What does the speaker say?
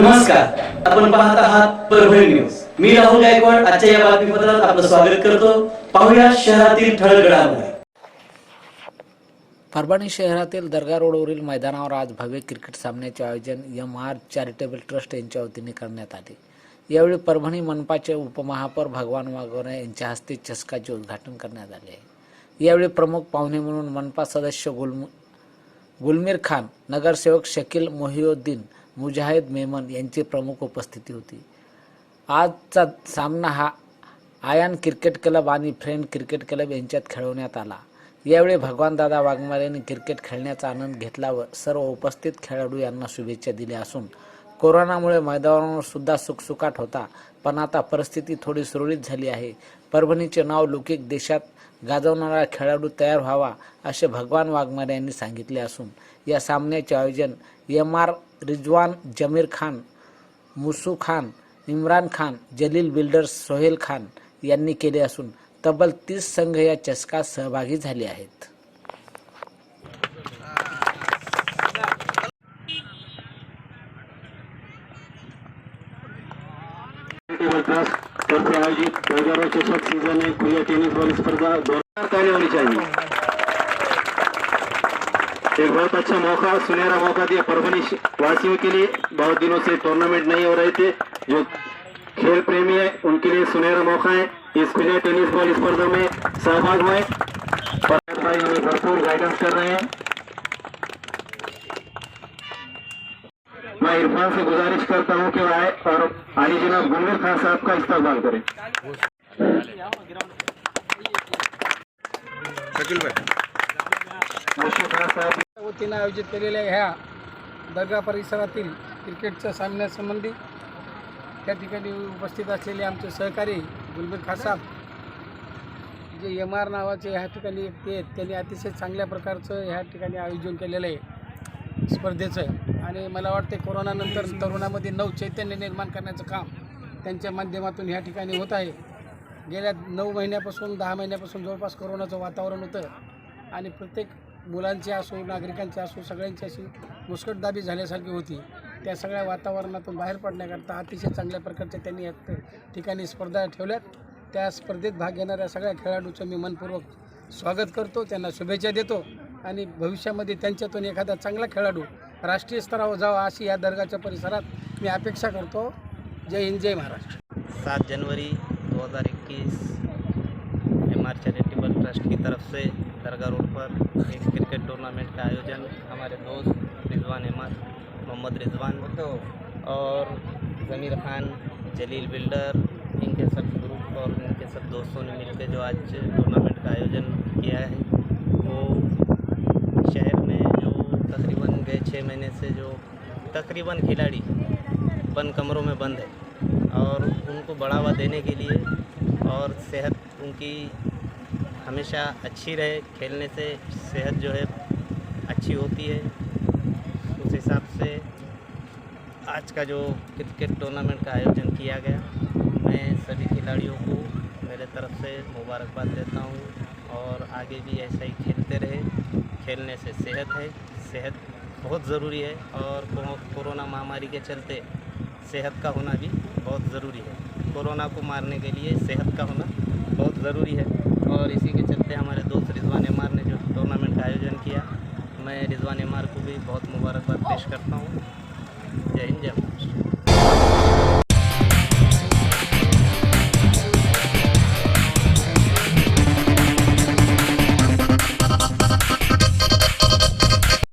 नमस्कार. आपण पाहत आहात परभणी न्यूज. मी राहुल गायकवाड आजच्या या बातमीपत्रात आपलं स्वागत करतो. पाहूया शहरातील ठळक घडामोडी परभणी शहरातील दर्गा रोडवरील मैदानावर आज भव्य क्रिकेट सामन्याचे आयोजन एम आर चॅरिटेबल ट्रस्ट यांच्या वतीने करण्यात आले. यावेळी परभणी मनपाचे उपमहापौर भगवान वाघोरे यांच्या हस्ते चषकाचे उद्घाटन करण्यात आले आहे. यावेळी प्रमुख पाहुणे म्हणून मनपा सदस्य गुलम गुलमीर खान नगरसेवक शकील मोहिउद्दीन मुजाहिद मेमन यांची प्रमुख उपस्थिती होती. आजचा सामना हा आयान क्रिकेट क्लब आणि फ्रेंड क्रिकेट क्लब यांच्यात खेळवण्यात आला. यावेळी भगवानदादा वाघमारे यांनी क्रिकेट खेळण्याचा आनंद घेतला व सर्व उपस्थित खेळाडू यांना शुभेच्छा दिल्या असून कोरोनामुळे मैदानावर सुद्धा सुखसुकाट होता पण आता परिस्थिती थोडी सुरळीत झाली आहे. परभणीचे नाव लौकिक देशात गाजवणारा खेळाडू तयार व्हावा असे भगवान वाघमारे यांनी सांगितले असून या सामन्याचे आयोजन M R Rizwan Jamir Khan Musu Khan Imran Khan Jalil builders Sohel Khan यांनी केले असून तब्बल तीस संघ या चषकात सहभागी झाले आहेत. टेबल ट्रस्ट तर्फे आयोजित चषक सीजन में टेनिस बॉल स्पर्धा दोन ताली होनी एक बहुत अच्छा मौका सुनहरा मौका दिया परभनी वासियों के लिए। बहुत दिनों से टूर्नामेंट नहीं हो रहे थे। जो खेल प्रेमी है, उनके लिए सुनहरा मौका है। इस खुले टेनिस बॉल स्पर्धा में सहभाग हुए। भाई हमें भरपूर गाइडेंस कर रहे हैं। मैं इरफान से गुजारिश करता हूँ कि आए और आली जनाब गुलवर खान साहब का इस्तेमाल करें। साहब वतीनं आयोजित केलेल्या ह्या दर्गा परिसरातील क्रिकेटच्या सामन्यासंबंधी त्या ठिकाणी उपस्थित असलेले आमचे सहकारी गुलबीर खासाब जे एम आर नावाचे ह्या ठिकाणी व्यक्ती आहेत त्यांनी अतिशय चांगल्या प्रकारचं ह्या ठिकाणी आयोजन केलेलं आहे स्पर्धेचं. आणि मला वाटते कोरोनानंतर तरुणामध्ये नव चैतन्य निर्माण करण्याचं काम त्यांच्या माध्यमातून ह्या ठिकाणी होत आहे. गेल्या नऊ महिन्यापासून दहा महिन्यापासून जवळपास कोरोनाचं वातावरण होतं. आणि प्रत्येक मुलांची असो नागरिकांची असो सगळ्यांची अशी मुस्कटदाबी झाल्यासारखी होती. त्या सगळ्या वातावरणातून बाहेर पडण्याकरता अतिशय चांगल्या प्रकारच्या त्यांनी या ठिकाणी स्पर्धा ठेवल्यात. त्या स्पर्धेत भाग घेणाऱ्या सगळ्या खेळाडूचं मी मनपूर्वक स्वागत करतो त्यांना शुभेच्छा देतो आणि भविष्यामध्ये त्यांच्यातून एखादा चांगला खेळाडू राष्ट्रीय स्तरावर जावा अशी या दर्गाच्या परिसरात मी अपेक्षा करतो. जय हिंद जय महाराष्ट्र. सात जनवरी दोन हजार एकवीस ट्रस्ट की तरफ़ से दरगाह रोड पर एक क्रिकेट टूर्नामेंट का आयोजन हमारे दोस्त रिजवान अहमद, मोहम्मद रिजवान और ज़मीर खान, जलील बिल्डर, इनके सब ग्रुप और इनके सब दोस्तों ने मिलकर जो आज टूर्नामेंट का आयोजन किया है, वो शहर में जो तकरीबन गए छः महीने से जो तकरीबन खिलाड़ी बंद कमरों में बंद है और उनको बढ़ावा देने के लिए और सेहत उनकी हमेशा अच्छी रहे, खेलने से सेहत जो है अच्छी होती है। उस हिसाब से आज का जो क्रिकेट टूर्नामेंट का आयोजन किया गया, मैं सभी खिलाड़ियों को मेरे तरफ़ से मुबारकबाद देता हूँ और आगे भी ऐसा ही खेलते रहे। खेलने से सेहत है, सेहत बहुत ज़रूरी है और कोरोना महामारी के चलते सेहत का होना भी बहुत ज़रूरी है। कोरोना को मारने के लिए सेहत का होना बहुत ज़रूरी है। और इसी के चलते हमारे दोस्त रिजवान एमार ने जो टूर्नामेंट का आयोजन किया मैं रिजवान एमार को भी बहुत मुबारकबाद पेश करता हूँ। जय हिंद जय महाराष्ट्र।